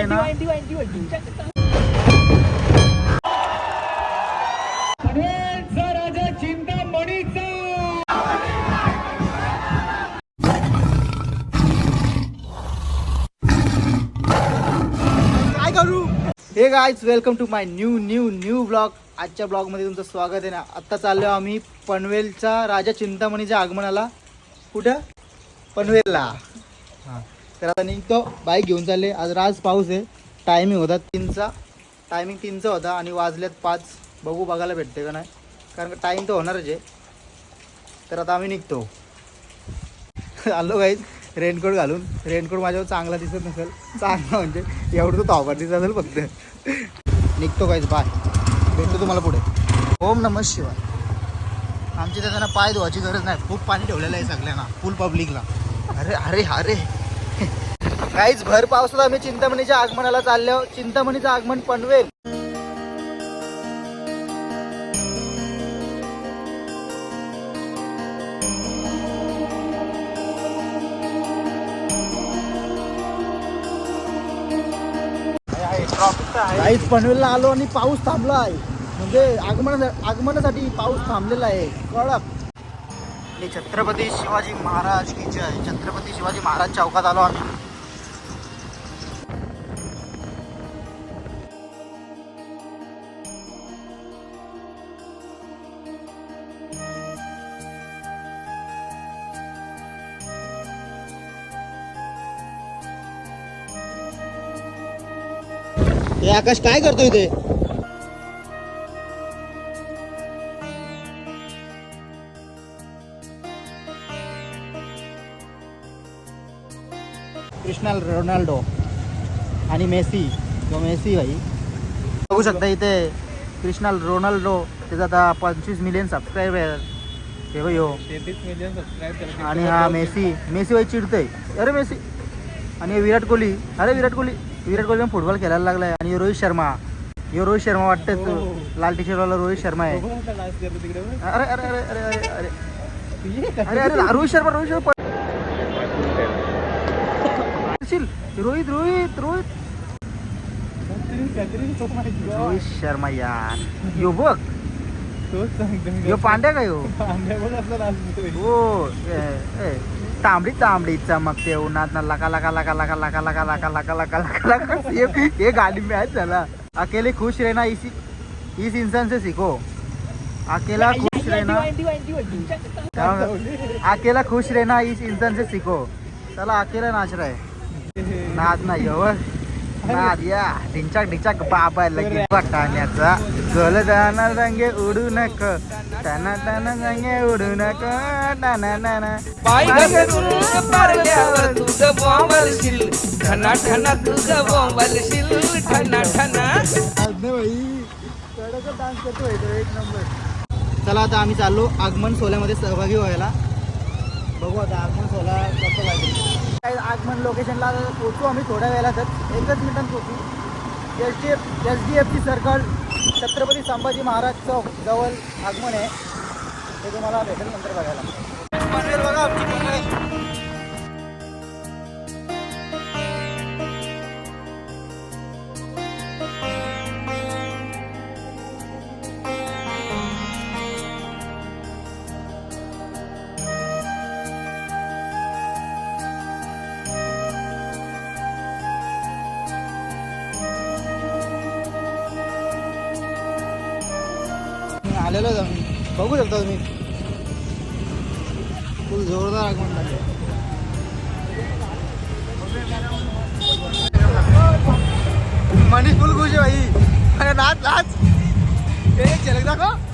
आहे ना? काय करू? हे guys welcome to my new new new blog आजच्या ब्लॉगमध्ये तुमचं स्वागत आहे ना. आत्ता चाललो आम्ही पनवेलचा राजा चिंतामणीच्या आगमनाला. कुठं? पनवेलला. हां. तर आता निघतो. बाईक घेऊन चालले. आज राज पाऊस आहे. टायमिंग होता तीनचा. टायमिंग तीनचा होता आणि वाजल्यात पाच. बघू बघायला भेटते का नाही. कारण टाईम तर होणारच आहे. तर आता आम्ही निघतो. आलो गाईज रेनकोट घालून. रेनकोट माझ्यावर चांगला दिसत नसेल. चांगला म्हणजे एवढं तो तावबाट दिसत असेल फक्त. निघतो काहीच बाय भेटतो तुम्हाला पुढे. ओम नमः शिवाय. आमची त्याच्यानं पाय धुवायची गरज नाही. खूप पाणी ठेवलेलं आहे सगळ्यांना. फुल पब्लिकला अरे अरे अरे. काहीच भर पावसात आम्ही चिंतामणीच्या आगमनाला चाललो. चिंतामणीचं आगमन पनवेल. काहीच पनवेलला आलो आणि पाऊस थांबला आहे म्हणजे आगमन आगमनासाठी पाऊस थांबलेला आहे. कळप. आणि छत्रपती शिवाजी महाराज की जय. छत्रपती शिवाजी महाराज चौकात आलो आम्ही. हे आकाश काय करतोय ते कृष्णा रोनाल्डो आणि मेसी जो मेसी भाई बघू शकता इथे कृष्णा रोनाल्डो त्याचा आता पंचवीस मिलियन सबस्क्राईब आहे. हे भाई हो मिलियन सबस्क्राईब आणि हा मेसी मेसी भाई चिडतोय. अरे मेसी. आणि विराट कोहली अरे विराट कोहली. विराट कोहली फुटबॉल खेळायला लागलाय. आणि हे रोहित शर्मा. हे रोहित शर्मा वाटतं हो. लाल टी शर्टवाला रोहित शर्मा आहे. अरे अरे अरे अरे अरे अरे. अरे अरे रोहित शर्मा रोहित शर्मा. रोहित रोहित रोहित. रोहित शर्मा यार. यो बघ. यो पांड्या का यो? हो तांबडी तांबडी चमकते उन्हात ना लका लका लका लका लका लका लका लका लका लका लका ये ये गाड़ी में है चला अकेले खुश रहना इसी इस इंसान से सीखो अकेला खुश रहना अकेला खुश रहना इस इंसान से सीखो चला अकेला नाच रहा है नाच नाही हो ढिंचाक ढिंचाक बाबा लगे वाटाण्याचा गल जाणार रंगे उडू नक टना टना रंगे उडू नक टना टना पाय घसरून पारल्यावर तुझं बोंबलशील ठना ठना तुझं डान्स एक नंबर चला आता आम्ही चाललो आगमन सोहळ्यामध्ये सहभागी व्हायला. बघू आता आगमन सोहळा कसं पाहिजे काही आगमन लोकेशनला पोचू आम्ही थोड्या वेळातच. एकच मिनिटात पोचू S D F H D F C circle Chhatrapati Sambhaji Maharaj चौक जवळ आगमन आहे. ते तुम्हाला भेटेल नंतर बघायला. बघा आलेलो आम्ही. बघू शकता तुम्ही. खूप जोरदार आगमन झाले मनीष फुल खुश आहे भाई. अरे नाच नाच. ए झलक दाखव.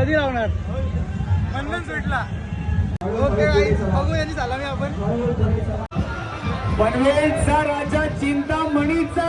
कधी लावणार? बंधन सुटला. ओके बघू यांनी सलामी आपण. पनवेलचा राजा चिंतामणीचा.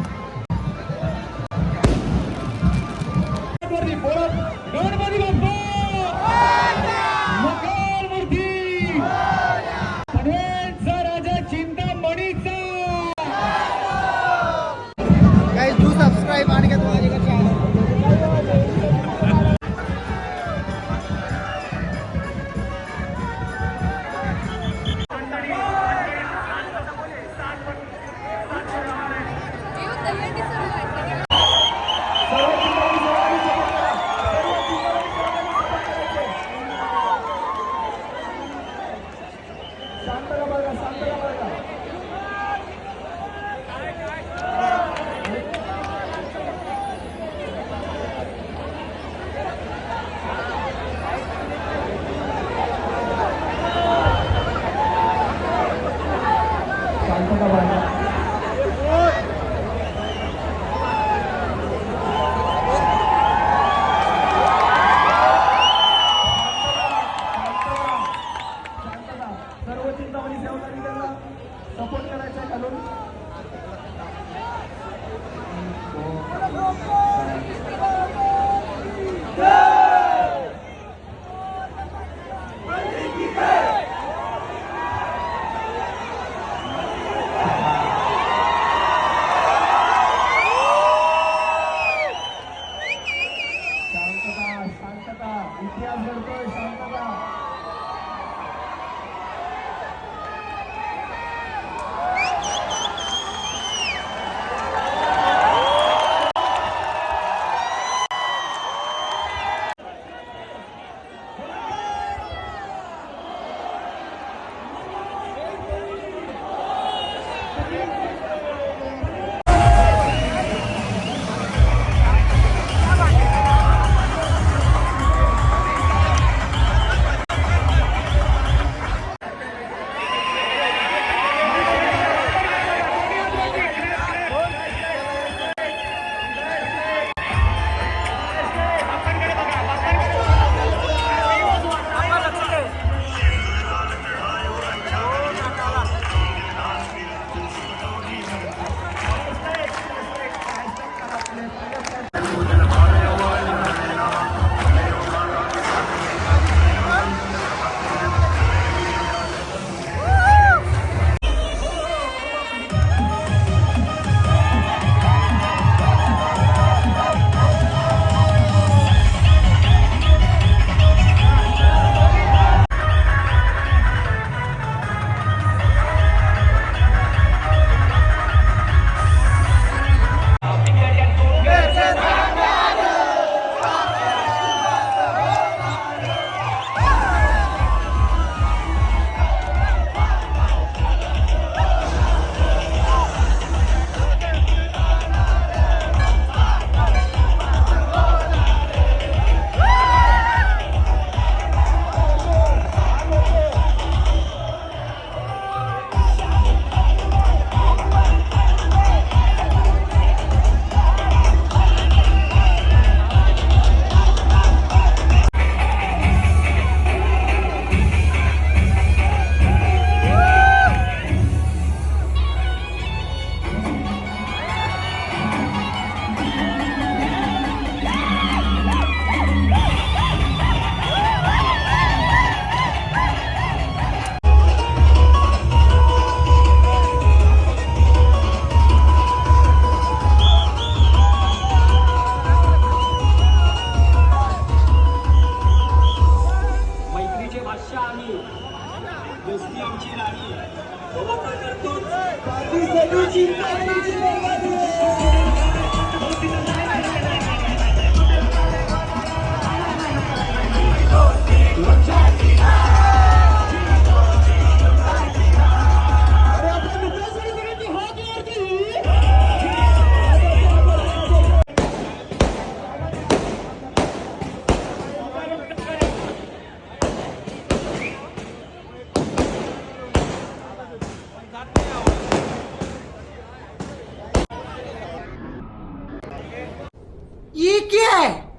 ये क्या है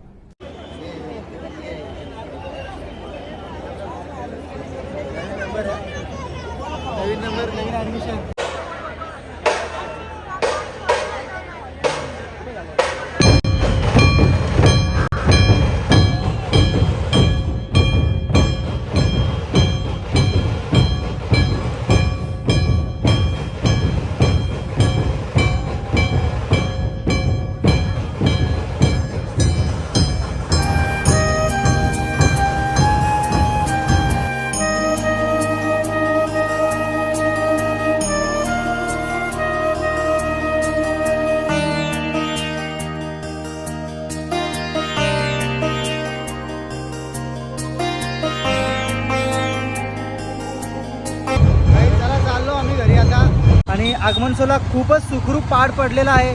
आगमन सोहळा खूपच सुखरूप पार पडलेला आहे.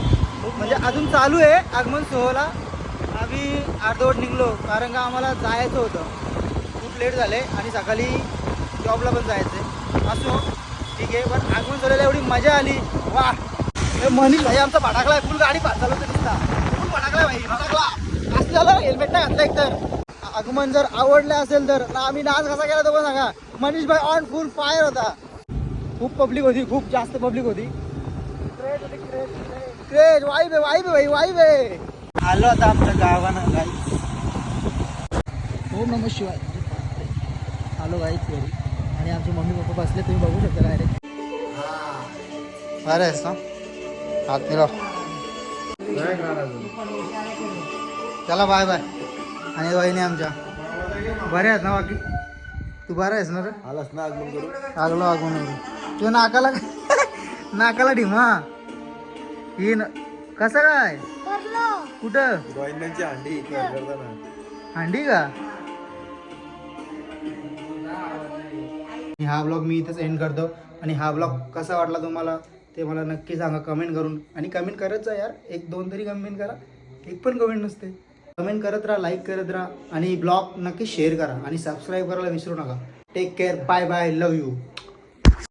म्हणजे अजून चालू आहे आगमन सोहळा. आम्ही अर्धवट निघलो कारण का आम्हाला जायचं होतं. खूप लेट झाले आणि सकाळी जॉबला पण जायचं. आहे असो ठीक आहे पण आगमन सोहळ्याला एवढी मजा आली. वा. मनीष भाई आमचा भटाकला फुल गाडी पास तर दिसता फुल भटाकला भाई. भटाकला असं झालं हेल्मेट नाही घातलं एकतर. आगमन जर आवडलं असेल तर. आम्ही डान्स कसा केला तो पण सांगा. मनीष भाई ऑन फुल फायर होता. खूप पब्लिक होती खूप जास्त पब्लिक होती. क्रेज वाईब आहे वाईब आहे भाई वाईब आहे. आलो आता आमच्या गावानं गाई ओम नम शिवाय. आलो गाईच घरी आणि आमचे मम्मी पप्पा बसले तुम्ही बघू शकता डायरेक्ट बरं आहेस ना हात मिळव चला बाय बाय आणि वहिनी आमच्या. बरे आहेत ना बाकी? तू बरा आहेस ना रे? आलास ना आगमन करू लागलो आगमन तू नाकाला नाकाला ढिमा. ही न कसं काय? कुठं? गोविंदांची करताना हांडी का? हा ब्लॉग मी इथेच एंड करतो. आणि हा ब्लॉग कसा वाटला तुम्हाला? ते मला नक्की सांगा कमेंट करून. आणि कमेंट करत जा यार. एक दोन तरी कमेंट करा. एक पण कमेंट नसते. कमेंट करत राहा लाईक करत राहा. आणि ब्लॉग नक्की शेअर करा. आणि सबस्क्राईब करायला विसरू नका. Take care bye bye love you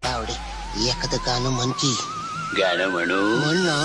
పావుడి ఈ ఎక్కదు మంచి. గణమణు. మన్నా.